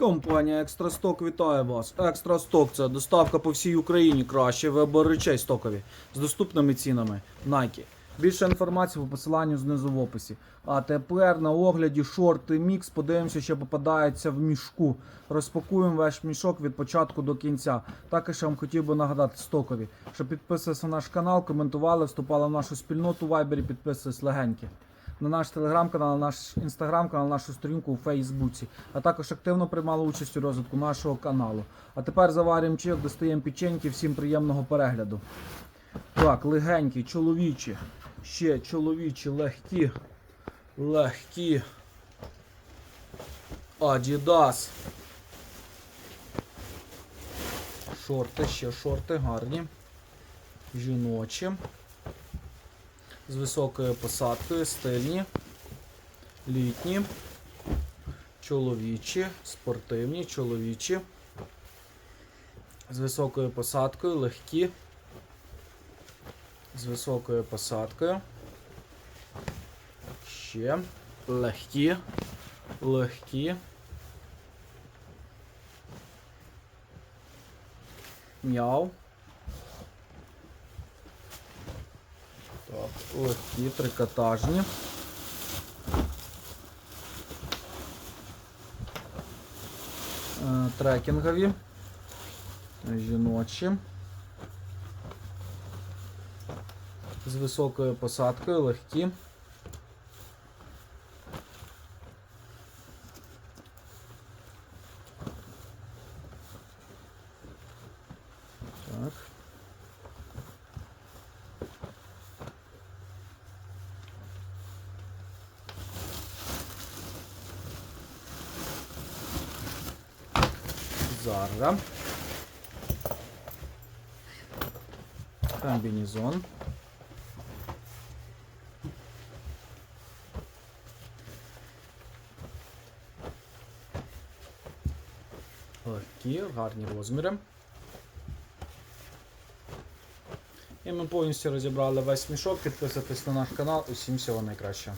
Компанія Екстрасток вітає вас. Екстрасток це доставка по всій Україні. Краще вибор речей стокові з доступними цінами. Nike. Більше інформації по посиланню знизу в описі. А тепер на огляді шорти мікс. Подивимося, що попадається в мішку. Розпакуємо ваш мішок від початку до кінця. Також я вам хотів би нагадати стокові, що підписувалися на наш канал, коментували, вступали в нашу спільноту в Viber, підписувались легенькі на наш телеграм-канал, на наш інстаграм-канал, на нашу сторінку у Фейсбуці, а також активно приймали участь у розвитку нашого каналу. А тепер заварюємо чайок, достаємо печеньки, всім приємного перегляду. Так, легенькі, чоловічі, ще чоловічі, легкі, легкі. Адідас. Шорти, ще шорти гарні. Жіночі з високою посадкою, стильні, літні, чоловічі, спортивні, чоловічі, з високою посадкою, легкі, з високою посадкою. Ще легкі, легкі. Мяу. Так, ці трикотажні. Е, Трекінгові. Жіночі. З високою посадкою, легкі. Так. Зара. Комбінезон. Легкі, гарні розміри. І ми повністю розібрали весь мішок. Підписуйтесь на наш канал. Усім всього найкращого.